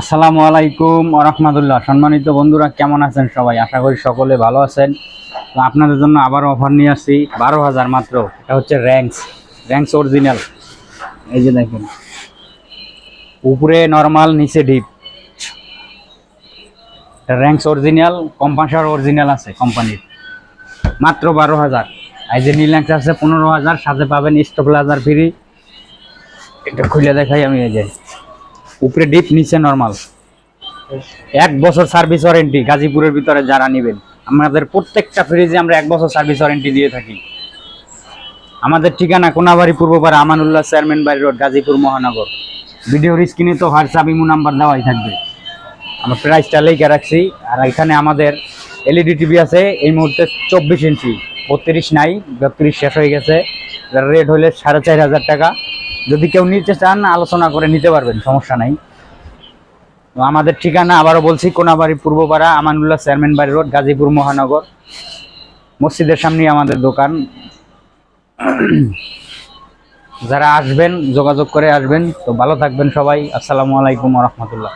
আসসালামু আলাইকুম রহমতুল্লাহ। সম্মানিত বন্ধুরা, কেমন আছেন সবাই? আশা করি সকলে ভালো আছেন। তো আপনাদের জন্য আবার অফার নিয়ে আসছি, বারো হাজার মাত্র। এটা হচ্ছে র্যাঙ্কস র্যাঙ্কস অরিজিনাল এই যে দেখেন, উপরে নর্মাল নিচে deep ranks original compressor original আছে কোম্পানির মাত্র বারো হাজার। এই যে নীলাংস আছে, পনেরো হাজার। সাথে পাবেন স্টপ্লাজার ফ্রি এটা খুলে দেখাই আমি এই যে। উপরে ডিপ নিচে নর্মাল এক বছর সার্ভিস ওয়ারেন্টি গাজীপুরের ভিতরে যারা নেবেন, আমাদের প্রত্যেকটা ফ্রিজে আমরা এক বছর সার্ভিস ওয়ারেন্টি দিয়ে থাকি। আমাদের ঠিকানা কোনাবাড়ি পূর্বপাড়া আমানুল্লাহ চেয়ারম্যান বাড়ি রোড, গাজীপুর মহানগর। ভিডিওর স্ক্রিনে তো হোয়াটসঅ্যাপ ইমো নাম্বার দেওয়াই থাকবে। আমরা প্রাইসটা লেখা রাখছি, আর এখানে আমাদের এলইডি টিভি আছে, এই মুহূর্তে চব্বিশ ইঞ্চি, বত্রিশ নাই, বত্রিশ শেষ হয়ে গেছে। রেট হলে সাড়ে চার হাজার টাকা। যদি কেউ নিতে চান, আলোচনা করে নিতে পারবেন, সমস্যা নাই। তো আমাদের ঠিকানা আবারও বলছি, কোনাবাড়ি পূর্বপাড়া, আমানুল্লাহ চেয়ারম্যান বাড়ি রোড, গাজীপুর মহানগর। মসজিদের সামনেই আমাদের দোকান। যারা আসবেন, যোগাযোগ করে আসবেন। তো ভালো থাকবেন সবাই। আসসালামু আলাইকুম রহমতুল্লাহ।